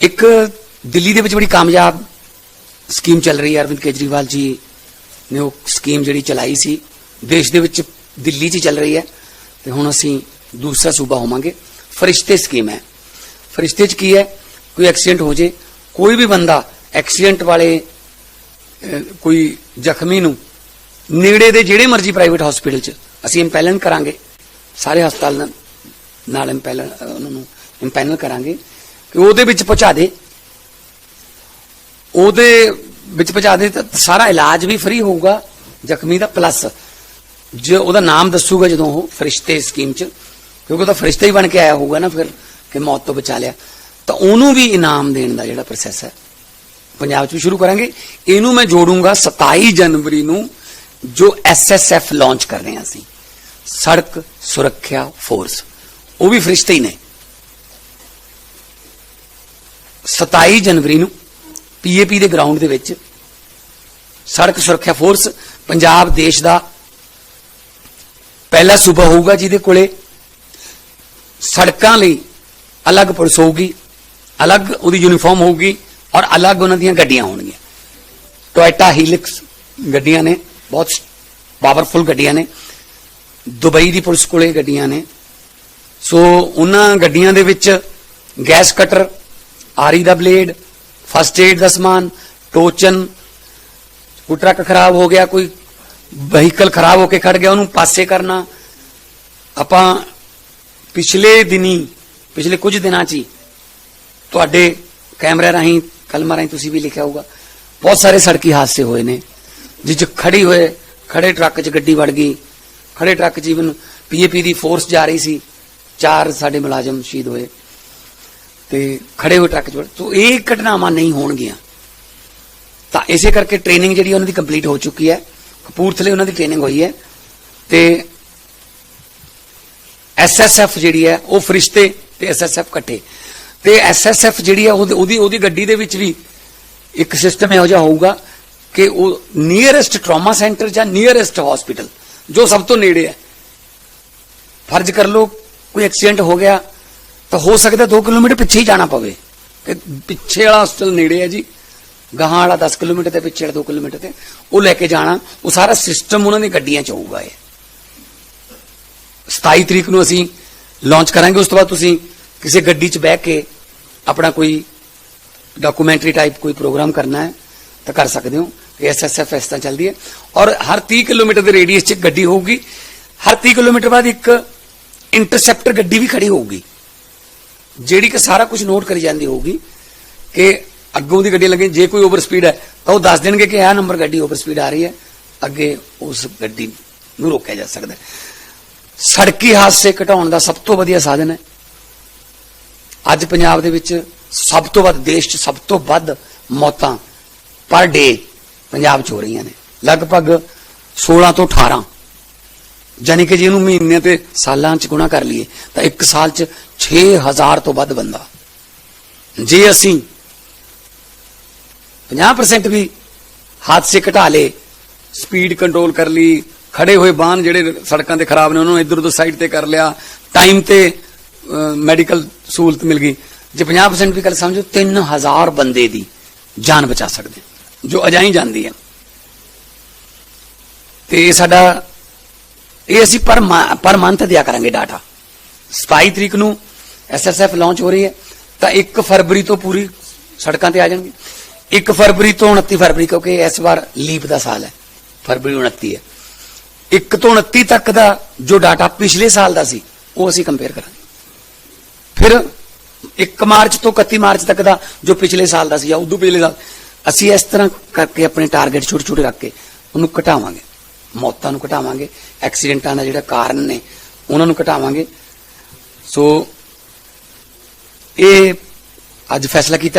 ਇੱਕ ਦਿੱਲੀ ਦੇ ਵਿੱਚ ਬੜੀ ਕਾਮਯਾਬ ਸਕੀਮ ਚੱਲ ਰਹੀ ਹੈ, ਅਰਵਿੰਦ ਕੇਜਰੀਵਾਲ ਜੀ ਨੇ ਉਹ ਸਕੀਮ ਜਿਹੜੀ ਚਲਾਈ ਸੀ, ਦੇਸ਼ ਦੇ ਵਿੱਚ ਦਿੱਲੀ 'ਚ ਹੀ ਚੱਲ ਰਹੀ ਹੈ ਤੇ ਹੁਣ ਅਸੀਂ ਦੂਸਰਾ ਸੂਬਾ ਹੋਵਾਂਗੇ। ਫਰਿਸ਼ਤੇ ਸਕੀਮ ਹੈ। ਫਰਿਸ਼ਤੇ 'ਚ ਕੀ ਹੈ? ਕੋਈ ਐਕਸੀਡੈਂਟ ਹੋ ਜੇ, ਕੋਈ ਵੀ ਬੰਦਾ ਐਕਸੀਡੈਂਟ ਵਾਲੇ ਕੋਈ ਜ਼ਖਮੀ ਨੂੰ ਨੇੜੇ ਦੇ ਜਿਹੜੇ ਮਰਜ਼ੀ ਪ੍ਰਾਈਵੇਟ ਹਸਪੀਟਲ 'ਚ ਅਸੀਂ ਇੰਪੈਲਨ ਕਰਾਂਗੇ। ਸਾਰੇ ਹਸਪਤਾਲ ਨਾਲ- ਨਾਲ ਇੰਪੈਲਨ ਉਹਨਾਂ ਨੂੰ ਇੰਪੈਨਲ ਕਰਾਂਗੇ। ਉਹਦੇ ਵਿੱਚ ਪਹੁੰਚਾ ਦੇ। ਉਹਦੇ ਵਿੱਚ ਪਹੁੰਚਾ ਦੇ ਤਾਂ ਸਾਰਾ ਇਲਾਜ ਵੀ ਫ੍ਰੀ ਹੋਊਗਾ, ਜ਼ਖਮੀ ਦਾ ਪਲੱਸ ਜੇ ਉਹਦਾ ਨਾਮ ਦੱਸੂਗਾ ਜਦੋਂ ਉਹ ਫਰਿਸ਼ਤੇ ਸਕੀਮ 'ਚ, ਕਿਉਂਕਿ ਉਹ ਤਾਂ ਫਰਿਸ਼ਤਾ ਹੀ ਬਣ ਕੇ ਆਇਆ ਹੋਊਗਾ ਨਾ ਫਿਰ, ਕਿ ਮੌਤ ਤੋਂ ਬਚਾ ਲਿਆ। ਤਾਂ ਉਹਨੂੰ ਵੀ ਇਨਾਮ ਦੇਣ ਦਾ ਜਿਹੜਾ ਪ੍ਰੋਸੈਸ ਹੈ। ਪੰਜਾਬ 'ਚ ਵੀ ਸ਼ੁਰੂ ਕਰਾਂਗੇ। ਇਹਨੂੰ ਮੈਂ ਜੋੜੂੰਗਾ 27 ਜਨਵਰੀ ਨੂੰ, ਜੋ ਐਸਐਸਐਫ ਲਾਂਚ ਕਰ ਰਹੇ ਹਾਂ ਅਸੀਂ। ਸੜਕ ਸੁਰੱਖਿਆ ਫੋਰਸ ਉਹ ਵੀ ਫਰਿਸ਼ਤੇ ਹੀ ਨੇ। 27 ਜਨਵਰੀ ਨੂੰ ਪੀਏਪੀ ਦੇ ਗਰਾਊਂਡ ਦੇ ਵਿੱਚ ਸੜਕ ਸੁਰੱਖਿਆ ਫੋਰਸ ਪੰਜਾਬ ਦੇਸ਼ ਦਾ ਪਹਿਲਾ ਸੂਬਾ ਹੋਊਗਾ ਜਿਹਦੇ ਕੋਲੇ ਸੜਕਾਂ ਲਈ ਅਲੱਗ ਪੁਲਿਸ ਹੋਊਗੀ, ਅਲੱਗ ਉਹਦੀ ਯੂਨੀਫਾਰਮ ਹੋਊਗੀ ਔਰ ਅਲੱਗ ਉਹਨਾਂ ਦੀਆਂ ਗੱਡੀਆਂ ਹੋਣਗੀਆਂ। ਟੋਇਟਾ ਹੀਲਿਕਸ ਗੱਡੀਆਂ ਨੇ, ਬਹੁਤ ਪਾਵਰਫੁਲ ਗੱਡੀਆਂ ਨੇ। ਦੁਬਈ ਦੀ ਪੁਲਿਸ ਕੋਲੇ ਗੱਡੀਆਂ ਨੇ। ਸੋ ਉਹਨਾਂ ਗੱਡੀਆਂ ਦੇ ਵਿੱਚ ਗੈਸ ਕਟਰ ਆਰੀ ਦਾ ਬਲੇਡ ਫਸਟ ਏਡ ਦਾ ਸਮਾਨ, ਟੋਚਨ, ਕੋਈ ਟਰੱਕ ਖਰਾਬ ਹੋ ਗਿਆ, ਕੋਈ ਵਹੀਕਲ ਖਰਾਬ ਹੋ ਕੇ ਖੜ ਗਿਆ, ਉਹਨੂੰ ਪਾਸੇ ਕਰਨਾ। ਆਪਾਂ ਪਿਛਲੇ ਦਿਨੀ, ਪਿਛਲੇ ਕੁਝ ਦਿਨਾਂ 'ਚ ਹੀ ਤੁਹਾਡੇ ਕੈਮਰੇ ਰਾਹੀਂ, ਕਲਮਾਂ ਰਾਹੀਂ ਤੁਸੀਂ ਵੀ ਲਿਖਿਆ ਹੋਊਗਾ, ਬਹੁਤ ਸਾਰੇ ਸੜਕੀ ਹਾਦਸੇ ਹੋਏ ਨੇ, ਜਿਸ 'ਚ ਖੜੀ ਹੋਏ, ਖੜੇ ਟਰੱਕ 'ਚ ਗੱਡੀ ਵੜ ਗਈ, ਖੜੇ ਟਰੱਕ 'ਚ ਇਵਨ ਪੀਏਪੀ ਦੀ ਫੋਰਸ ਜਾ ਰਹੀ ਸੀ, ਚਾਰ ਸਾਡੇ ਮੁਲਾਜ਼ਮ ਸ਼ਹੀਦ ਹੋਏ। ਤੇ ਖੜੇ ਹੋਏ ਟਰੱਕ 'ਚ ਸੋ ਇਹ ਘਟਨਾਵਾਂ ਨਹੀਂ ਹੋਣਗੀਆਂ। ਤਾਂ ਇਸੇ ਕਰਕੇ ਟ੍ਰੇਨਿੰਗ ਜਿਹੜੀ ਉਹਨਾਂ ਦੀ ਕੰਪਲੀਟ ਹੋ ਚੁੱਕੀ ਹੈ। ਕਪੂਰਥਲੇ ਉਹਨਾਂ ਦੀ ਟ੍ਰੇਨਿੰਗ ਹੋਈ ਹੈ। ਤੇ ਐਸਐਸਐਫ ਜਿਹੜੀ ਹੈ, ਉਹ ਫਰਿਸ਼ਤੇ ਤੇ ਐਸਐਸਐਫ ਇਕੱਠੇ। ਤੇ ਐਸਐਸਐਫ ਜਿਹੜੀ ਹੈ ਉਹਦੀ ਉਹਦੀ ਉਹਦੀ ਗੱਡੀ ਦੇ ਵਿੱਚ ਵੀ ਇੱਕ ਸਿਸਟਮ ਇਹੋ ਜਿਹਾ ਹੋਊਗਾ ਕਿ ਉਹ ਨੀਅਰੈਸਟ ਟਰਾਮਾ ਸੈਂਟਰ ਜਾਂ ਨੀਅਰੈਸਟ ਹਸਪੀਟਲ ਜੋ ਸਭ ਤੋਂ ਨੇੜੇ ਹੈ। ਫਰਜ਼ ਕਰ ਲਓ, ਕੋਈ ਐਕਸੀਡੈਂਟ ਹੋ ਗਿਆ ਤਾਂ ਹੋ ਸਕਦਾ 2 ਕਿਲੋਮੀਟਰ ਪਿੱਛੇ ਹੀ ਜਾਣਾ ਪਵੇ। ਕਿ ਪਿੱਛੇ ਵਾਲਾ ਹਸਪਤਾਲ ਨੇੜੇ ਹੈ ਜੀ। ਗਾਹਾਂ ਵਾਲਾ 10 ਕਿਲੋਮੀਟਰ ਤੇ ਪਿੱਛੇ ਵਾਲਾ 2 ਕਿਲੋਮੀਟਰ ਤੇ। ਉਹ ਲੈ ਕੇ ਜਾਣਾ। ਉਹ ਸਾਰਾ ਸਿਸਟਮ ਉਹਨਾਂ ਦੀ ਗੱਡੀਆਂ 'ਚ ਹੋਊਗਾ ਇਹ। 27 ਤਰੀਕ ਨੂੰ ਅਸੀਂ ਲਾਂਚ ਕਰਾਂਗੇ। ਉਸ ਤੋਂ ਬਾਅਦ ਤੁਸੀਂ ਕਿਸੇ ਗੱਡੀ 'ਚ ਬਹਿ ਕੇ ਆਪਣਾ ਕੋਈ ਡਾਕੂਮੈਂਟਰੀ ਟਾਈਪ ਕੋਈ ਪ੍ਰੋਗਰਾਮ ਕਰਨਾ ਹੈ, ਤਾਂ ਕਰ ਸਕਦੇ ਹੋ। ਕਿ ਐਸਐਸਐਫ ਇਸ ਤਰ੍ਹਾਂ ਚੱਲਦੀ ਹੈ। ਔਰ ਹਰ 30 ਕਿਲੋਮੀਟਰ ਦੇ ਰੇਡੀਅਸ 'ਚ ਇੱਕ ਗੱਡੀ ਹੋਊਗੀ। ਹਰ 30 ਕਿਲੋਮੀਟਰ ਬਾਅਦ ਇੱਕ ਇੰਟਰਸੈਪਟਰ ਗੱਡੀ ਵੀ ਖੜੀ ਹੋਊਗੀ। ਜਿਹੜੀ ਕਿ ਸਾਰਾ ਕੁਝ ਨੋਟ ਕਰੀ ਜਾਂਦੀ ਹੋਊਗੀ ਕਿ ਅੱਗੋਂ ਦੀ ਗੱਡੀ ਲੱਗੇ, ਜੇ ਕੋਈ ਓਵਰ ਸਪੀਡ ਹੈ, ਤਾਂ ਉਹ ਦੱਸ ਦੇਣਗੇ ਕਿ ਇਹ ਨੰਬਰ ਗੱਡੀ ਓਵਰ ਸਪੀਡ ਆ ਰਹੀ ਹੈ, ਅੱਗੇ ਉਸ ਗੱਡੀ ਨੂੰ ਰੋਕਿਆ ਜਾ ਸਕਦਾ ਹੈ। ਸੜਕੀ ਹਾਦਸੇ ਘਟਾਉਣ ਦਾ ਸਭ ਤੋਂ ਵਧੀਆ ਸਾਧਨ ਹੈ। ਅੱਜ ਪੰਜਾਬ ਦੇ ਵਿੱਚ ਸਭ ਤੋਂ ਵੱਧ ਦੇਸ਼ 'ਚ ਸਭ ਤੋਂ ਵੱਧ ਮੌਤਾਂ ਪਰ ਡੇ ਪੰਜਾਬ 'ਚ ਹੋ ਰਹੀਆਂ ਨੇ। ਲਗਭਗ 16 ਤੋਂ 18 ਯਾਨੀ ਕਿ ਜੇ ਇਹਨੂੰ ਮਹੀਨੇ ਤੇ ਸਾਲਾਂ 'ਚ ਗੁਣਾ ਕਰ ਲਈਏ, ਤਾਂ ਇੱਕ ਸਾਲ 'ਚ 6000 ਤੋਂ ਵੱਧ ਬੰਦਾ। ਜੇ ਅਸੀਂ 50% ਵੀ ਹਾਦਸੇ ਘਟਾ ਲੇ ਸਪੀਡ ਕੰਟਰੋਲ ਕਰ ਲਈ, ਖੜੇ ਹੋਏ ਵਾਹਨ ਜਿਹੜੇ ਸੜਕਾਂ ਤੇ ਖਰਾਬ ਨੇ, ਉਹਨਾਂ ਨੂੰ ਇੱਧਰ ਉੱਧਰ ਸਾਈਡ ਤੇ ਕਰ ਲਿਆ ਟਾਈਮ ਤੇ ਮੈਡੀਕਲ ਸਹੂਲਤ ਮਿਲ ਗਈ, ਜੇ 50% ਵੀ ਗੱਲ ਸਮਝੋ 3000 ਬੰਦੇ ਦੀ ਜਾਨ ਬਚਾ ਸਕਦੇ। ਜੋ ਅਜਾਈ ਜਾਂਦੀ ਹੈ। ਤੇ ਇਹ ਸਾਡਾ ਇਹ ਅਸੀਂ ਪਰ ਮਾ- ਪਰ ਮੰਥ ਦਿਆ ਕਰਾਂਗੇ ਡਾਟਾ 27 ਤਰੀਕ ਨੂੰ ਐਸਐਸਐਫ ਲਾਂਚ ਹੋ ਰਹੀ ਹੈ, ਤਾਂ 1 ਫਰਵਰੀ ਤੋਂ ਪੂਰੀ ਸੜਕਾਂ ਤੇ ਆ ਜਾਣਗੇ। 1 ਫਰਵਰੀ ਤੋਂ 29 ਫਰਵਰੀ, ਕਿਉਂਕਿ ਇਸ ਵਾਰ ਲੀਪ ਦਾ ਸਾਲ ਹੈ, ਫਰਵਰੀ 29 ਹੈ। 1 ਤੋਂ 29 ਤੱਕ ਦਾ ਜੋ ਡਾਟਾ ਪਿਛਲੇ ਸਾਲ ਦਾ ਸੀ, ਉਹ ਅਸੀਂ ਕੰਪੇਅਰ ਕਰਾਂਗੇ। ਫਿਰ 1 ਮਾਰਚ ਤੋਂ 31 ਮਾਰਚ ਤੱਕ ਦਾ ਜੋ ਪਿਛਲੇ ਸਾਲ ਦਾ ਸੀ ਜਾਂ ਉਦੋਂ ਪਿਛਲੇ ਸਾਲ, ਅਸੀਂ ਇਸ ਤਰ੍ਹਾਂ ਕਰਕੇ ਆਪਣੇ ਟਾਰਗੇਟ ਛੋਟੇ ਛੋਟੇ ਰੱਖ ਕੇ ਉਹਨੂੰ ਘਟਾਵਾਂਗੇ। ਮੌਤਾਂ ਨੂੰ ਘਟਾਵਾਂਗੇ, ਐਕਸੀਡੈਂਟਾਂ ਦਾ ਜਿਹੜਾ ਕਾਰਨ ਨੇ, ਉਹਨਾਂ ਨੂੰ ਘਟਾਵਾਂਗੇ। ਸੋ, ਇਹ ਅੱਜ ਫੈਸਲਾ ਕੀਤਾ